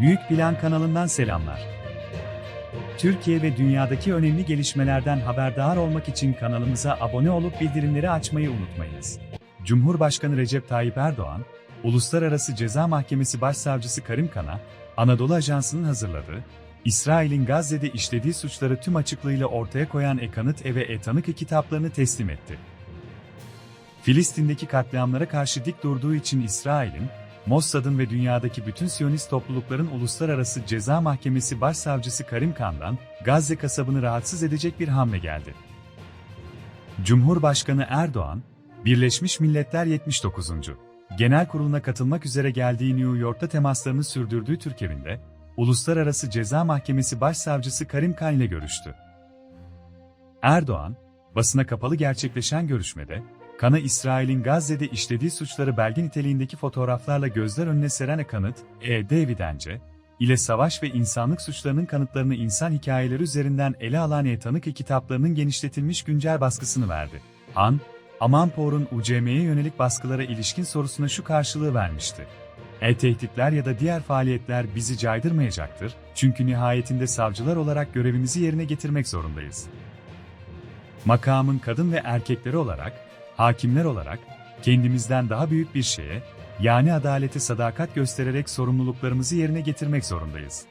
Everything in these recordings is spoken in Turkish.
Büyük Plan kanalından selamlar. Türkiye ve dünyadaki önemli gelişmelerden haberdar olmak için kanalımıza abone olup bildirimleri açmayı unutmayınız. Cumhurbaşkanı Recep Tayyip Erdoğan, Uluslararası Ceza Mahkemesi Başsavcısı Karim Kan'a, Anadolu Ajansı'nın hazırladığı, İsrail'in Gazze'de işlediği suçları tüm açıklığıyla ortaya koyan E-Kanıt ve E-Tanık kitaplarını teslim etti. Filistin'deki katliamlara karşı dik durduğu için İsrail'in, Mossad'ın ve dünyadaki bütün Siyonist toplulukların Uluslararası Ceza Mahkemesi Başsavcısı Karim Khan'dan, Gazze kasabını rahatsız edecek bir hamle geldi. Cumhurbaşkanı Erdoğan, Birleşmiş Milletler 79. Genel Kurulu'na katılmak üzere geldiği New York'ta temaslarını sürdürdüğü Türk Uluslararası Ceza Mahkemesi Başsavcısı Karim Khan ile görüştü. Erdoğan, basına kapalı gerçekleşen görüşmede, Kan'a İsrail'in Gazze'de işlediği suçları belge niteliğindeki fotoğraflarla gözler önüne seren kanıt, E. Davidence, ile savaş ve insanlık suçlarının kanıtlarını insan hikayeleri üzerinden ele alan E-Tanık kitaplarının genişletilmiş güncel baskısını verdi. Han, Amanpour'un UCM'ye yönelik baskılara ilişkin sorusuna şu karşılığı vermişti. E-tehditler ya da diğer faaliyetler bizi caydırmayacaktır, çünkü nihayetinde savcılar olarak görevimizi yerine getirmek zorundayız. Makamın kadın ve erkekleri olarak, hakimler olarak, kendimizden daha büyük bir şeye, yani adalete sadakat göstererek sorumluluklarımızı yerine getirmek zorundayız.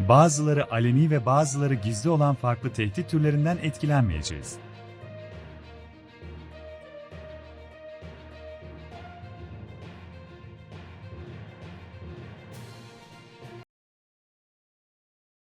Bazıları aleni ve bazıları gizli olan farklı tehdit türlerinden etkilenmeyeceğiz.